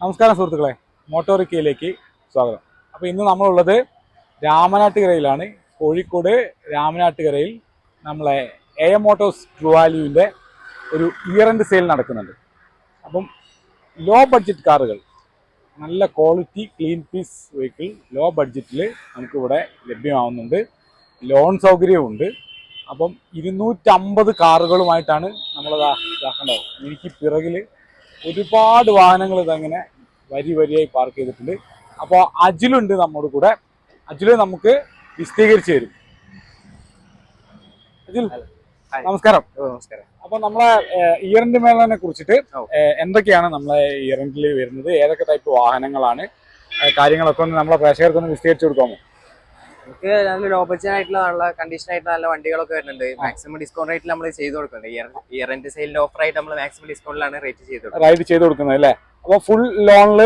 നമസ്കാരം സുഹൃത്തുക്കളെ. മോട്ടോറിക്കയിലേക്ക് സ്വാഗതം. അപ്പോൾ ഇന്ന് നമ്മളുള്ളത് രാമനാട്ടുകരയിലാണ്. കോഴിക്കോട് രാമനാട്ടുകരയിൽ നമ്മളെ എ എം മോട്ടോസ് ട്രുവാലുവിന്റെ ഒരു ഇയർ എൻഡ് സെയിൽ നടക്കുന്നുണ്ട്. അപ്പം ലോ ബഡ്ജറ്റ് കാറുകൾ നല്ല quality clean piece vehicle low ബഡ്ജറ്റിൽ നമുക്കിവിടെ ലഭ്യമാവുന്നുണ്ട്. ലോൺ സൗകര്യമുണ്ട് അപ്പം ഇരുന്നൂറ്റമ്പത് കാറുകളുമായിട്ടാണ് നമ്മളത് ഇതാക്കേണ്ടത്. എനിക്ക് പിറകിൽ ഒരുപാട് വാഹനങ്ങൾ ഇതങ്ങനെ വരി വരിയായി പാർക്ക് ചെയ്തിട്ടുണ്ട്. അപ്പോൾ അജിലുണ്ട് നമ്മുടെ കൂടെ. അജിൽ നമുക്ക് വിശദീകരിച്ച് തരും. അജിൽ നമസ്കാരം. നമസ്കാരം. അപ്പൊ നമ്മളെ ഇയറിന്റെ മേളനെ കുറിച്ചിട്ട് എന്തൊക്കെയാണ് നമ്മളെ ഇയറിന്റിൽ വരുന്നത്? ഏതൊക്കെ ടൈപ്പ് വാഹനങ്ങളാണ്? കാര്യങ്ങളൊക്കെ ഒന്ന് നമ്മളെ പ്രേക്ഷകർക്ക് ഒന്ന് വിശദീകരിച്ചു കൊടുക്കാമോ? നമുക്ക് നല്ല ലോ ബഡ്ജറ്റ് ആയിട്ടുള്ള നല്ല കണ്ടീഷൻ ആയിട്ടുള്ള നല്ല വണ്ടികളൊക്കെ വരുന്നുണ്ട്. മാക്സിമം ഡിസ്കൗണ്ട് റേറ്റിൽ നമ്മൾ ചെയ്ത് കൊടുക്കുന്നുണ്ട്. ഇയർ ഇയറിന്റെ എൻഡ് സെയിലിന്റെ ഓഫർ ആയിട്ട് നമ്മൾ മാക്സിമം ഡിസ്കൗണ്ടിലാണ് റേറ്റ് ചെയ്ത് റൈഡ് ചെയ്ത് കൊടുക്കുന്നത് അല്ലേ? അപ്പൊ ഫുൾ ലോണിൽ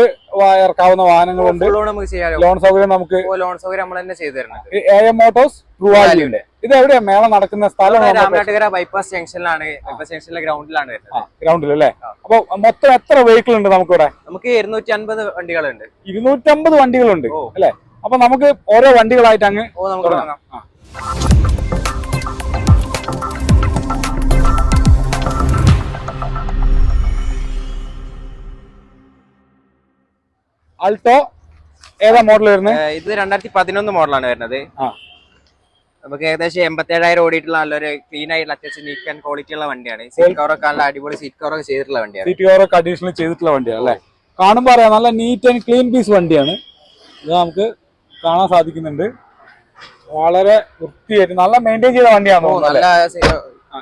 ഇറക്കാവുന്ന വാഹനങ്ങളുണ്ട്. ലോൺ നമുക്ക് ചെയ്യാലോ? ലോൺ സൗകര്യം നമുക്ക് ലോൺ സൗകര്യം നമ്മൾ തന്നെ ചെയ്തു തരുന്നത് എ എം മോട്ടോഴ്സ് ട്രുവാലിയുടെ ഇത് എവിടെയാ? മേള നടക്കുന്ന സ്ഥലം രാമനാട്ടുകര ബൈപ്പാസ് ജംഗ്ഷനിലാണ് ബൈപ്പാസ് ജംഗ്ഷനിലെ ഗ്രൗണ്ടിലാണ് ഗ്രൗണ്ടിൽ അല്ലേ? അപ്പൊ മൊത്തം എത്ര വെഹിക്കിൾ ഉണ്ട് നമുക്ക് ഇവിടെ നമുക്ക് ഇരുന്നൂറ്റി അൻപത് വണ്ടികളുണ്ട്. ഇരുന്നൂറ്റമ്പത് വണ്ടികളുണ്ട് അല്ലേ? അപ്പൊ നമുക്ക് ഓരോ വണ്ടികളായിട്ട് അങ്ങ് തുടങ്ങാം. ആൾട്ടോ ഏതാ മോഡൽ വരുന്നത്? ഇത് രണ്ടായിരത്തി പതിനൊന്ന് മോഡലാണ് വരുന്നത്. നമുക്ക് ഏകദേശം എൺപത്തേഴായിരം ഓടിയിട്ടുള്ള നല്ലൊരു ക്ലീൻ ആയിട്ടുള്ള അത്യാവശ്യം നീറ്റ് ആൻഡ് ക്വാളിറ്റി ഉള്ള വണ്ടിയാണ്. സീറ്റ് കവറൊക്കെ നല്ല അടിപൊളി സീറ്റ് കവറൊക്കെ ചെയ്തിട്ടുള്ള വണ്ടിയാണ്. സീറ്റ് കവറൊക്കെ അഡീഷണൽ ചെയ്തിട്ടുള്ള വണ്ടിയാണ് അല്ലേ? കാണുമ്പോൾ അറിയാം നല്ല നീറ്റ് ആൻഡ് ക്ലീൻ പീസ് വണ്ടിയാണ്. ഇത് നമുക്ക് കാണാൻ സാധിക്കുന്നുണ്ട്. വളരെ വൃത്തിയായിട്ട് നല്ല മെയിന്റെയിൻ ചെയ്ത വണ്ടിയാണോ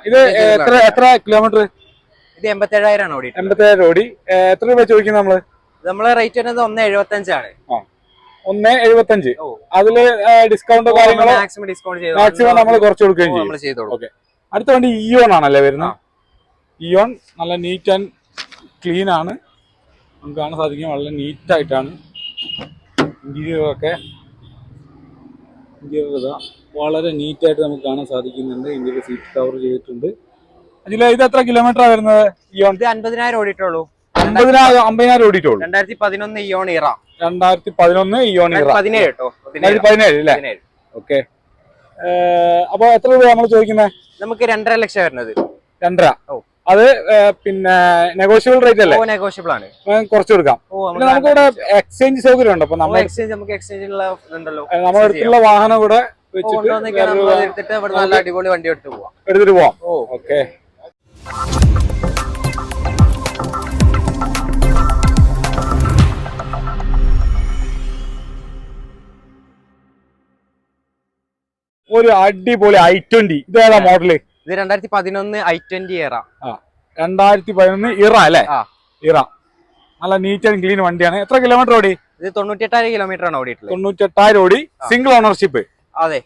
ഇത് എത്ര എത്ര കിലോമീറ്റർ ഇത് എൺപത്തേഴായിരം ആണ് ഓടി. എൺപത്തേഴ് ഓടി എത്ര രൂപ ചോദിക്കുന്നത് നമ്മൾ? നമ്മളെ റേറ്റ് വരുന്നത് ഒന്ന് എഴുപത്തി ആണ് ഒന്ന് എഴുപത്തഞ്ച്. അതിൽ ഡിസ്കൗണ്ട് കാര്യങ്ങളോ? മാക്സിമം ഡിസ്കൗണ്ട് മാക്സിമം നമ്മൾ കുറച്ച് കൊടുക്കുകയും ചെയ്യും. അടുത്ത വണ്ടി ഇയോൺ ആണല്ലേ വരുന്നത്? ഇയോൺ നല്ല നീറ്റ് ആൻഡ് ക്ലീൻ ആണ്. നമുക്ക് കാണാൻ സാധിക്കും. വളരെ നീറ്റ് ആയിട്ടാണ്. ഇതാ വളരെ നീറ്റായിട്ട് നമുക്ക് കാണാൻ സാധിക്കുന്നുണ്ട്. ഇന്ത്യയിലെ സീറ്റ് കവർ ചെയ്തിട്ടുണ്ട്. അജില ഇത് എത്ര കിലോമീറ്റർ വരുന്നത് ഇയോൺ? ഇത് അൻപതിനായിരം ഓടിയിട്ടുള്ളൂ. അമ്പതിനായിരം അമ്പതിനായിരം ഓടിയിട്ടുള്ളൂ. രണ്ടായിരത്തി പതിനൊന്ന് ഇയോൺ ഇറ. രണ്ടായിരത്തി പതിനൊന്ന് ഇയോൺ ഇറ. പതിനേഴ് കേട്ടോ രണ്ടായിരത്തി പതിനേഴ് അല്ലേ? പതിനേഴ്. ഓക്കെ. അപ്പൊ എത്ര രൂപ നമ്മൾ ചോദിക്കുന്നത് നമുക്ക് രണ്ടര ലക്ഷം വരുന്നത്. രണ്ടര. ഓ. അത് പിന്നെ നെഗോഷ്യബിൾ റേറ്റ് അല്ലേ? നെഗോഷ്യബിൾ ആണ്. കുറച്ച് കൊടുക്കാം. പിന്നെ നമുക്ക് ഇവിടെ എക്സ്ചേഞ്ച് സൗകര്യം ഉണ്ട്. അപ്പൊ നമ്മൾ എക്സ്ചേഞ്ച് നമുക്ക് എക്സ്ചേഞ്ചിലുള്ള ഉണ്ടല്ലോ നമ്മുടെ അടുത്തുള്ള വാഹനം കൂടെ വെച്ചിട്ട് നല്ല അടിപൊളി വണ്ടി എടുത്ത് പോവാം. എടുത്തിട്ട് പോവാം. ഓക്കെ. ഒരു അടിപൊളി ഐ ട്വന്റി ഇതേതാ മോഡൽ ഇത് രണ്ടായിരത്തി പതിനൊന്ന് ഐ ട്വന്റി ഇറ രണ്ടായിരത്തി പതിനൊന്ന് ഇറ അല്ലേ ഇറ നല്ല നീറ്റ് ആൻഡ് ക്ലീൻ വണ്ടിയാണ്. എത്ര കിലോമീറ്റർ ഓടി? ഇത് തൊണ്ണൂറ്റെട്ടായിരം കിലോമീറ്റർ ആണ് ഓടിയിട്ടുള്ളത്. തൊണ്ണൂറ്റെട്ടായിരം ഓടി സിംഗിൾ ഓണർഷിപ്പ് അതെ.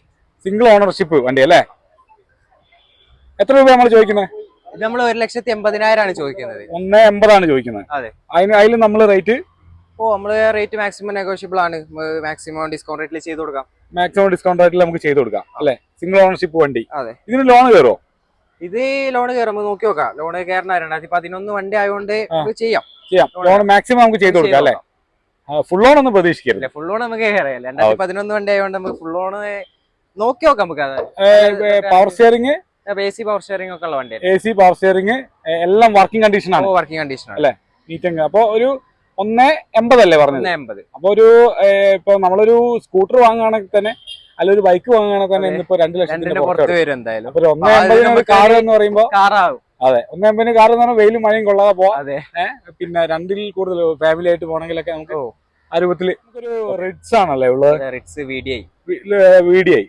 സിംഗിൾ ഓണർഷിപ്പ് വണ്ടി അല്ലേ? എത്ര രൂപ നമ്മൾ ചോദിക്കുന്നത് ഇത് നമ്മൾ ഒരു ലക്ഷത്തി എൺപതിനായിരം ആണ് ചോദിക്കുന്നത്. ഒന്ന് എൺപതാണ് ചോദിക്കുന്നത് അതെ. അതിന് അതിൽ നമ്മൾ റേറ്റ് ഓ നമ്മൾ റേറ്റ് മാക്സിമം നെഗോഷ്യബിൾ ആണ്. മാക്സിമം ഡിസ്കൗണ്ട് റേറ്റിൽ ചെയ്ത് കൊടുക്കാം. മാക്സിമം ഡിസ്കൗണ്ട് റേറ്റിൽ നമുക്ക് ചെയ്ത് കൊടുക്കാം അല്ലെ? സിംഗിൾ ഓണർഷിപ്പ് വണ്ടി. അതെ. ഇതിന് ലോൺ കയറോ ഇത് ലോൺ കയറുമ്പോൾ നോക്കി നോക്കാം. ലോൺ കയറണ രണ്ടായിരത്തി പതിനൊന്ന് വണ്ടി ആയതുകൊണ്ട് ചെയ്യാം. ചെയ്യാം. ലോൺ മാക്സിമം നമുക്ക് ചെയ്ത് കൊടുക്കാം അല്ലെ? ഫുൾ ലോൺ ഒന്നും പ്രതീക്ഷിക്കരുത്. ഫുൾ ലോൺ നമുക്ക് കയറിയാം രണ്ടായിരത്തി പതിനൊന്ന് വണ്ടി ആയതുകൊണ്ട് നമുക്ക് ഫുൾ ലോൺ നോക്കി നോക്കാം നമുക്ക് അത്. Power steering A C power steering ഒക്കെ ഉള്ള വണ്ടി എ സി പവർ സ്റ്റിയറിംഗ് എല്ലാം വർക്കിംഗ് കണ്ടീഷൻ ആണ്. വർക്കിംഗ് കണ്ടീഷൻ അല്ലേ? നീറ്റ് അപ്പൊ ഒരു ഒന്ന് എൺപതല്ലേ പറഞ്ഞത്? എൺപത്. അപ്പൊ ഒരു ഇപ്പൊ നമ്മളൊരു സ്കൂട്ടർ വാങ്ങുകയാണെങ്കിൽ തന്നെ അല്ല ഒരു ബൈക്ക് വാങ്ങുകയാണെങ്കിൽ തന്നെ. ഇന്നിപ്പോ രണ്ട് ലക്ഷത്തിന്റെ പുറത്ത് വരും. എന്തായാലും ഒരു ഒന്ന് ഒരു കാർ എന്ന് പറയുമ്പോ കാറാവും. അതെ ഒന്നേ അമ്പതിന് കാർ എന്ന് പറഞ്ഞാൽ വെയിലും മഴയും കൊള്ളാതെ പോവാം. പിന്നെ രണ്ടിൽ കൂടുതൽ ഫാമിലി ആയിട്ട് പോകണമെങ്കിലൊക്കെ നമുക്ക് ആ രൂപത്തിൽ റിഡ്സ് ആണല്ലേ ഉള്ളത്? റിഡ്സ് വീഡിയായി.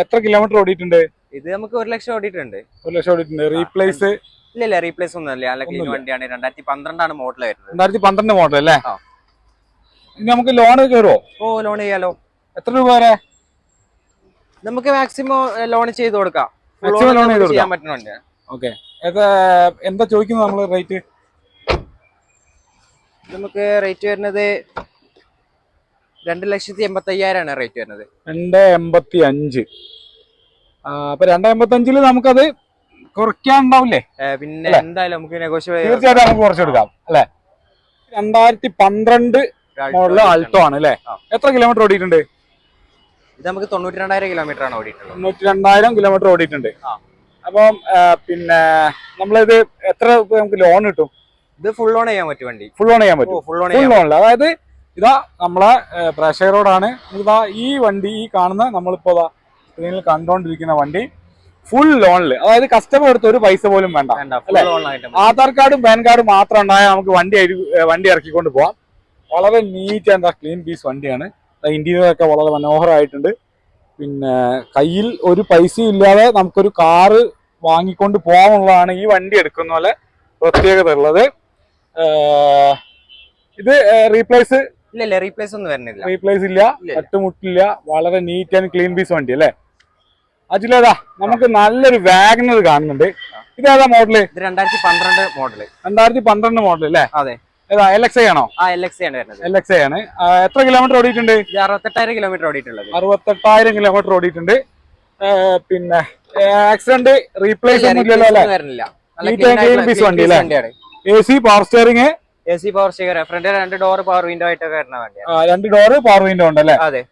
എത്ര കിലോമീറ്റർ ഓടിയിട്ടുണ്ട്? ഇത് നമുക്ക് ഒരു ലക്ഷം ഓടിയിട്ടുണ്ട്. ഒരു ലക്ഷം ഓടിയിട്ടുണ്ട്. റീപ്ലേസ് ഇല്ല ഇല്ല റീപ്ലേസ് ഒന്നും അല്ല. നല്ല ക്ലീൻ. വണ്ടിയാണ്. രണ്ടായിരത്തി പന്ത്രണ്ടാണ് മോഡൽ വരുന്നത്. രണ്ടായിരത്തി പന്ത്രണ്ട് മോഡൽ അല്ലേ? നമുക്ക് ലോൺ കയറുമോ ഓ ലോൺ ചെയ്യാലോ. എത്ര രൂപ വരെ? നമുക്ക് മാക്സിമം ലോൺ ചെയ്ത് കൊടുക്കാം. ലോൺ ചെയ്ത് ചെയ്യാൻ ഓക്കെ എന്താ ചോദിക്കുന്നത് നമ്മൾ റേറ്റ് നമുക്ക് റേറ്റ് വരുന്നത് രണ്ട് ലക്ഷത്തി എൺപത്തി അയ്യായിരമാണ് റേറ്റ് വരുന്നത്. രണ്ട് എൺപത്തി അഞ്ച് അപ്പൊ രണ്ട് എൺപത്തി അഞ്ചിൽ നമുക്കത് കുറയ്ക്കാണ്ടാവില്ലേ പിന്നെ എന്തായാലും നമുക്ക് തീർച്ചയായിട്ടും നമുക്ക് കുറച്ചെടുക്കാം അല്ലെ? രണ്ടായിരത്തി പന്ത്രണ്ട് മോഡൽ ആൾട്ടോ ആണ് അല്ലേ? എത്ര കിലോമീറ്റർ ഓടിയിട്ടുണ്ട്? ഇത് നമുക്ക് തൊണ്ണൂറ്റി രണ്ടായിരം കിലോമീറ്റർ ആണ് ഓടിയിട്ടുള്ളത്. തൊണ്ണൂറ്റി രണ്ടായിരം കിലോമീറ്റർ ഓടിയിട്ടുണ്ട്. അപ്പം പിന്നെ നമ്മളിത് എത്ര നമുക്ക് ലോൺ കിട്ടും? ഇത് ഫുൾ ഓൺ ചെയ്യാൻ പറ്റും വണ്ടി. ഫുൾ ഓൺ ചെയ്യാൻ പറ്റും. ഫുൾ ഓൺ ഫുൾ അതായത് ഇതാ നമ്മളെ പ്രേക്ഷകരോടാണ് ഇതാ ഈ വണ്ടി ഈ കാണുന്ന നമ്മളിപ്പോ സ്ക്രീനിൽ കണ്ടോണ്ടിരിക്കുന്ന വണ്ടി ഫുൾ ലോണിൽ അതായത് കസ്റ്റമർ എടുത്ത ഒരു പൈസ പോലും വേണ്ട. ആധാർ കാർഡും പാൻ കാർഡും മാത്രം ഉണ്ടായാൽ നമുക്ക് വണ്ടി വണ്ടി ഇറക്കിക്കൊണ്ട് പോവാം. വളരെ നീറ്റ് ആൻഡ് ക്ലീൻ പീസ് വണ്ടിയാണ്. ഇന്റീരിയർ ഒക്കെ വളരെ മനോഹരമായിട്ടുണ്ട്. പിന്നെ കയ്യിൽ ഒരു പൈസയും ഇല്ലാതെ നമുക്കൊരു കാറ് വാങ്ങിക്കൊണ്ട് പോകാനുള്ളതാണ് ഈ വണ്ടി എടുക്കുന്ന പോലെ പ്രത്യേകത ഉള്ളത് ഇത് റീപ്ലേസ്? ഇല്ല റീപ്ലേസ് ഒന്നും വരുന്നില്ല. റീപ്ലേസ് ഇല്ല. തട്ടുമുട്ടില്ല വളരെ നീറ്റ് ആൻഡ് ക്ലീൻ പീസ് വണ്ടി അല്ലേ? അജിലേതാ നമുക്ക് നല്ലൊരു വാഗനർ കാണുന്നുണ്ട്. ഇതേതാ മോഡൽ ഇത് രണ്ടായിരത്തി പന്ത്രണ്ട് മോഡൽ രണ്ടായിരത്തി പന്ത്രണ്ട് മോഡൽ അല്ലേ? അതെ. ഏതാ എൽ എക്സ് ആണോ? എൽ എക്സ് ആണ് വരുന്നത്. എൽ എക്സ് ആണ്. എത്ര കിലോമീറ്റർ ഓടിയിട്ടുണ്ട്? അറുപത്തെട്ടായിരം കിലോമീറ്റർ ഓടിയിട്ടുള്ളത്. അറുപത്തെട്ടായിരം കിലോമീറ്റർ ഓടിയിട്ടുണ്ട്. പിന്നെ ആക്സിഡന്റ് റീപ്ലേസ് ഒന്നും ഇല്ലല്ലോ അല്ലേ A C power steering A C power sticker front രണ്ട് ഡോർ പവർ വിൻഡോ ആയിട്ടൊക്കെ വരുന്ന വണ്ടിയാണ്. രണ്ട് ഡോർ പവർ വിൻഡോ ഉണ്ട് അല്ലേ? അതെ.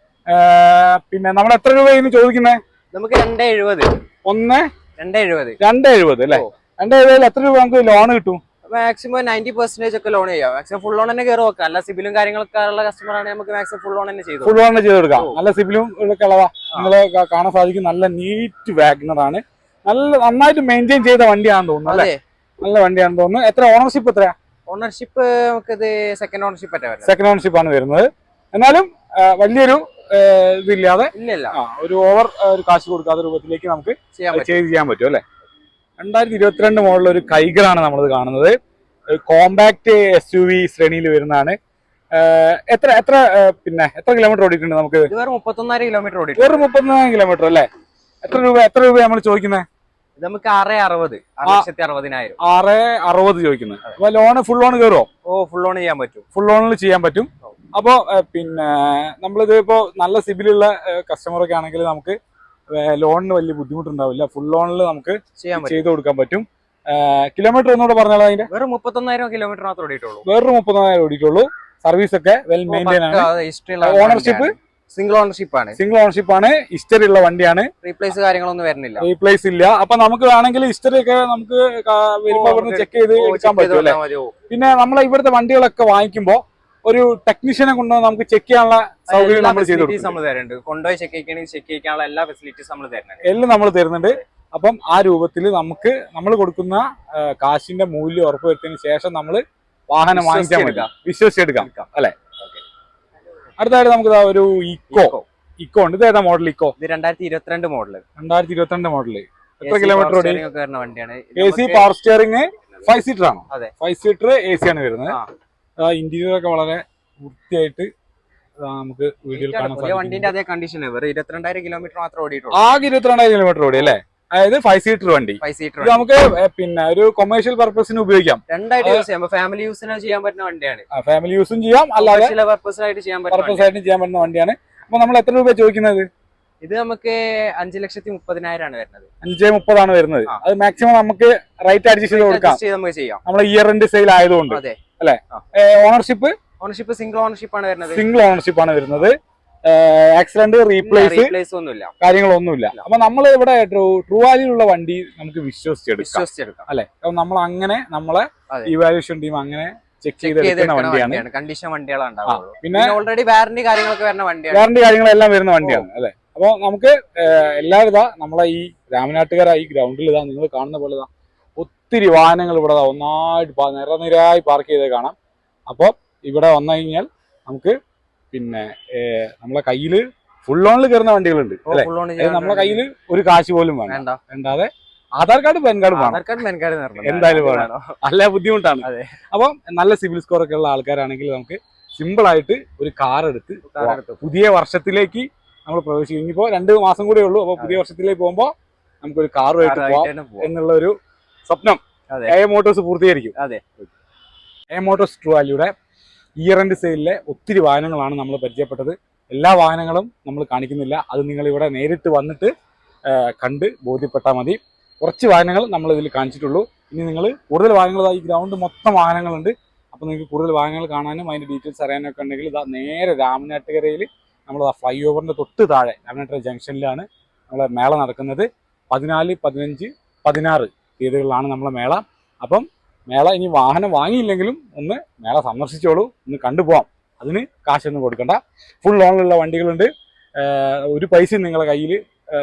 പിന്നെ നമ്മൾ എത്ര രൂപയാണ് ചോദിക്കുന്നത് നമുക്ക് രണ്ടേ എഴുപത്. ഒന്ന് രണ്ടേ എഴുപത്. രണ്ടേ എഴുപത് അല്ലേ? രണ്ട് എഴുപതിൽ എത്ര രൂപ നമുക്ക് ലോൺ കിട്ടും? മാക്സിമം നയന്റി പെർസെന്റേജ് ഒക്കെ ലോൺ ചെയ്യാം. മാക്സിമം ഫുൾ ലോൺ തന്നെ കയറി വെക്കാം. അല്ല സിബിലും കാര്യങ്ങളൊക്കെ ഉള്ള കസ്റ്റമർ ആണെങ്കിൽ നമുക്ക് മാക്സിമം ഫുൾ ലോൺ തന്നെ ചെയ്തു ഫുൾ ലോൺ ചെയ്ത് കൊടുക്കാം. നല്ല സിബിലും ഒക്കെ ഉള്ളതാ. നിങ്ങൾ കാണാൻ സാധിക്കും. നല്ല നീറ്റ് വാഗ്നർ ആണ്. നല്ല നന്നായിട്ട് മെയിന്റെയിൻ ചെയ്ത വണ്ടിയാണെന്ന് തോന്നുന്നു അല്ലേ? നല്ല വണ്ടിയാണെന്ന് തോന്നുന്നു. എത്ര ഓണർഷിപ്പ് എത്രയാ? ഓണർഷിപ്പ് നമുക്കിത് സെക്കൻഡ് ഓണർഷിപ്പ് അറ്റ സെക്കൻഡ് ഓണർഷിപ്പ് ആണ് വരുന്നത്. എന്നാലും വലിയൊരു ഇതില്ലാതെ ഇല്ല ഒരു ഓവർ ഒരു കാശ് കൊടുക്കാത്ത രൂപത്തിലേക്ക് നമുക്ക് ചെയ്ത് ചെയ്യാൻ പറ്റും അല്ലെ? രണ്ടായിരത്തി ഇരുപത്തിരണ്ട് മോഡൽ ഒരു കൈഗറാണ് നമ്മൾ കാണുന്നത് കോമ്പാക്ട് എസ് യു വി ശ്രേണിയിൽ വരുന്നതാണ്. എത്ര എത്ര പിന്നെ എത്ര കിലോമീറ്റർ ഓടിയിട്ടുണ്ട് നമുക്ക്? മുപ്പത്തൊന്നായിരം കിലോമീറ്റർ ഓടി വെറും മുപ്പത്തൊന്നായിരം കിലോമീറ്റർ അല്ലേ? എത്ര രൂപ എത്ര രൂപ നമ്മൾ ചോദിക്കുന്നത് ഇത് നമുക്ക് ആറ് അറുപത് അറുപതിനായിരം. ആറ് അറുപത് ചോദിക്കുന്നത് അപ്പൊ ലോണ് ഫുൾ ലോൺ കയറുമോ ഓ ഫുൾ ലോൺ ചെയ്യാൻ പറ്റും. ഫുൾ ലോണിൽ ചെയ്യാൻ പറ്റും. അപ്പോ പിന്നെ നമ്മളിത് ഇപ്പോ നല്ല സിബിലുള്ള കസ്റ്റമർ ഒക്കെ ആണെങ്കിൽ നമുക്ക് ലോണിന് വലിയ ബുദ്ധിമുട്ടുണ്ടാവില്ല. ഫുൾ ലോണിൽ നമുക്ക് ചെയ്ത് കൊടുക്കാൻ പറ്റും. കിലോമീറ്റർ ഒന്നുകൂടെ പറഞ്ഞാൽ അതിന്റെ? വെറും മുപ്പത്തൊന്നായിരം കിലോമീറ്റർ മാത്രമേ ഓടിയിട്ടുള്ളൂ. വെറും മുപ്പത്തൊന്നായിരം ഓടിയിട്ടുള്ളൂ. സർവീസ് ഒക്കെ വെൽ മെയിന്റൈൻ ആണ്. ഓണർഷിപ്പ് സിംഗിൾ ഓണർഷിപ്പ് ആണ്. സിംഗിൾ ഓണർഷിപ്പ് ആണ്. ഹിസ്റ്ററി ഉള്ള വണ്ടിയാണ്. റീപ്ലേസ് കാര്യങ്ങളൊന്നും വരുന്നില്ല. റീപ്ലേസ് ഇല്ല. അപ്പൊ നമുക്ക് വേണമെങ്കിൽ ഹിസ്റ്ററി ഒക്കെ നമുക്ക് വരുമ്പോ ചെക്ക് ചെയ്ത് എടുക്കാൻ പറ്റും. പിന്നെ നമ്മളെ ഇവിടുത്തെ വണ്ടികളൊക്കെ വാങ്ങിക്കുമ്പോൾ ഒരു ടെക്നീഷ്യനെ കൊണ്ടുവന്ന് നമുക്ക് ചെക്ക് ചെയ്യാനുള്ള സൗകര്യം നമ്മൾ ചെയ്തു നമ്മൾ തരുന്നുണ്ട്. കൊണ്ടുപോയി ചെക്ക് ചെയ്യണമെങ്കിൽ ചെക്ക് ചെയ്യാനുള്ള എല്ലാ ഫെസിലിറ്റീസ് നമ്മൾ തരുന്നുണ്ട്. എല്ലാം നമ്മൾ തരുന്നുണ്ട്. അപ്പം ആ രൂപത്തിൽ നമുക്ക് നമ്മൾ കൊടുക്കുന്ന കാശിന്റെ മൂല്യം ഉറപ്പുവരുത്തിയതിനു ശേഷം നമ്മൾ വാഹനം വാങ്ങിക്കാൻ വിശ്വസിച്ചെടുക്കാം. പറ്റും വിശ്വസിച്ചെടുക്കാം അല്ലെ? അടുത്തായിട്ട് നമുക്ക് ഒരു ഇക്കോ ഇക്കോ ഉണ്ട്. ഇത് ഏതാ മോഡൽ ഇക്കോ ഇത് രണ്ടായിരത്തി ഇരുപത്തിരണ്ട് മോഡൽ രണ്ടായിരത്തി ഇരുപത്തിരണ്ട് മോഡൽ എത്ര കിലോമീറ്റർ ഓടി A C power steering five seater ആണോ? അതെ. ഫൈവ് സീറ്റർ എ സി ആണ് വരുന്നത്. ആ. ഇന്റീരിയർ ഒക്കെ വളരെ വൃത്തിയായിട്ട് നമുക്ക് വീഡിയോയിൽ കാണാൻ വണ്ടിന്റെ സാധിക്കും അതേ കണ്ടീഷൻ വെറും ഇരുപത്തിരണ്ടായിരം കിലോമീറ്റർ മാത്രം ഓടിയിട്ടുള്ളൂ. ആകെ ഇരുപത്തിരണ്ടായിരം കിലോമീറ്റർ ഓടി അല്ലേ? അതായത് ഫൈവ് സീറ്റർ വണ്ടി. ഫൈവ് സീറ്റർ നമുക്ക് പിന്നെ ഒരു കൊമേഴ്ഷ്യൽ പർപ്പസിന് ഉപയോഗിക്കാം. രണ്ടായിട്ട് യൂസ് ചെയ്യാം. ഫാമിലി യൂസിന് ചെയ്യാൻ പറ്റുന്ന വണ്ടിയാണ്. ഫാമിലി യൂസും ചെയ്യാം. അല്ലാതെ ചില പർപ്പസിനായിട്ട് ചെയ്യാൻ ചെയ്യാൻ പറ്റുന്ന വണ്ടിയാണ്. അപ്പൊ നമ്മൾ എത്ര രൂപ ചോദിക്കുന്നത്? ഇത് നമുക്ക് അഞ്ചു ലക്ഷത്തി മുപ്പതിനായിരം ആണ് വരുന്നത്. അഞ്ചേ മുപ്പതാണ് വരുന്നത്. അത് മാക്സിമം നമുക്ക് റൈറ്റ് അഡ്ജസ്റ്റ് ചെയ്ത് കൊടുക്കാം. നമുക്ക് ചെയ്യാം. നമ്മൾ ഇയർ എൻഡ് സെയിൽ ആയതുകൊണ്ട്. അതെ. ഓണർഷിപ്പ് ഓണർഷിപ്പ് സിംഗിൾ ഓണർഷിപ്പ് ആണ് വരുന്നത്. സിംഗിൾ ഓണർഷിപ്പ് ആണ് വരുന്നത്. ആക്സിഡന്റ് റീപ്ലേസ് ഒന്നുമില്ല. കാര്യങ്ങളൊന്നുമില്ല. അപ്പൊ നമ്മൾ ഇവിടെ ട്രൂ വാല്യൂലുള്ള വണ്ടി നമുക്ക് വിശ്വസിച്ചെടുക്കാം. അല്ലെ? അപ്പൊ നമ്മൾ അങ്ങനെ നമ്മളെ. ഇവാലുവേഷൻ ടീം അങ്ങനെ ചെക്ക് ചെക്ക് ചെയ്ത് ചെയ്തെടുക്കുന്ന വണ്ടിയാണ്. കണ്ടീഷൻ വണ്ടികളാണ് പിന്നെ ഓൾറെഡി വാറന്റി കാര്യങ്ങളൊക്കെ വരുന്ന വണ്ടിയാണ്. വാറന്റി കാര്യങ്ങളെല്ലാം വരുന്ന വണ്ടിയാണ്. അല്ലെ? അപ്പൊ നമുക്ക് എല്ലാവിധ എല്ലാവരും നമ്മളെ ഈ രാമനാട്ടുകര ഈ ഗ്രൗണ്ടിൽ ഇതാ നിങ്ങൾ കാണുന്ന പോലെ ഇതാ ഒത്തിരി വാഹനങ്ങൾ ഇവിടെ ഒന്നായിട്ട് നിറനിരായി പാർക്ക് ചെയ്ത് കാണാം. അപ്പോൾ ഇവിടെ വന്നു കഴിഞ്ഞാൽ നമുക്ക് പിന്നെ നമ്മളെ കയ്യിൽ ഫുൾ ഓണിൽ കയറുന്ന വണ്ടികളുണ്ട് നമ്മളെ കയ്യിൽ ഒരു കാശ് പോലും വേണം വേണ്ട. വേണ്ടാതെ ആധാർ കാർഡ് പാൻ കാർഡ് വേണം. ആധാർ കാർഡ് മെൻ കാർഡ് എന്തായാലും വേണം. നല്ല ബുദ്ധിമുട്ടാണ്. അപ്പം നല്ല സിവിൽ സ്കോർ ഒക്കെ ഉള്ള ആൾക്കാരാണെങ്കിൽ നമുക്ക് സിമ്പിൾ ആയിട്ട് ഒരു കാർ എടുത്ത് പുതിയ വർഷത്തിലേക്ക് നമ്മൾ പ്രവേശിക്കും. ഇനിയിപ്പോ രണ്ട് മാസം കൂടെ ഉള്ളൂ. അപ്പൊ പുതിയ വർഷത്തിലേക്ക് പോകുമ്പോൾ നമുക്കൊരു കാറുമായിട്ട് പോവാം. എന്നുള്ള ഒരു സ്വപ്നം. എ മോട്ടോഴ്സ് പൂർത്തീകരിക്കും. അതെ. എ മോട്ടോഴ്സ് ട്രുവാലിയുടെ ഇയർ എൻഡ് സെയിലിലെ ഒത്തിരി വാഹനങ്ങളാണ് നമ്മൾ പരിചയപ്പെട്ടത്. എല്ലാ വാഹനങ്ങളും നമ്മൾ കാണിക്കുന്നില്ല. അത് നിങ്ങൾ ഇവിടെ നേരിട്ട് വന്നിട്ട് കണ്ട് ബോധ്യപ്പെട്ടാൽ മതി. കുറച്ച് വാഹനങ്ങൾ നമ്മൾ ഇതിൽ കാണിച്ചിട്ടുള്ളൂ. ഇനി നിങ്ങൾ കൂടുതൽ വാഹനങ്ങൾ ഈ ഗ്രൗണ്ട് മൊത്തം വാഹനങ്ങളുണ്ട്. അപ്പോൾ നിങ്ങൾക്ക് കൂടുതൽ വാഹനങ്ങൾ കാണാനും അതിന്റെ ഡീറ്റെയിൽസ് അറിയാനൊക്കെ ഉണ്ടെങ്കിൽ ഇതാ നേരെ രാമനാട്ടുകരയിൽ നമ്മൾ ആ ഫ്ലൈ ഓവറിന്റെ തൊട്ട് താഴെ രാമനാട്ടുകര ജംഗ്ഷനിലാണ് നമ്മളെ മേള നടക്കുന്നത്. പതിനാല് പതിനഞ്ച് പതിനാറ് തീയതികളിലാണ് നമ്മളെ മേള. അപ്പം മേള ഇനി വാഹനം വാങ്ങിയില്ലെങ്കിലും ഒന്ന് മേള സന്ദർശിച്ചോളൂ ഒന്ന് കണ്ടുപോകാം അതിന് കാശൊന്നും കൊടുക്കണ്ട. ഫുൾ ലോണിലുള്ള വണ്ടികളുണ്ട്. ഒരു പൈസയും നിങ്ങളുടെ കയ്യിൽ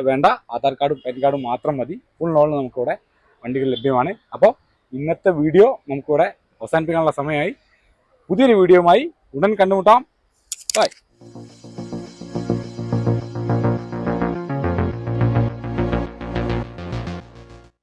വേണ്ട. ആധാർ കാർഡും പാൻ കാർഡും മാത്രം മതി. ഫുൾ ലോണിൽ നമുക്കിവിടെ വണ്ടികൾ ലഭ്യമാണ്. അപ്പോൾ ഇന്നത്തെ വീഡിയോ നമുക്കിവിടെ അവസാനിപ്പിക്കാനുള്ള സമയമായി. പുതിയൊരു വീഡിയോയുമായി ഉടൻ കണ്ടുമുട്ടാം. ബൈ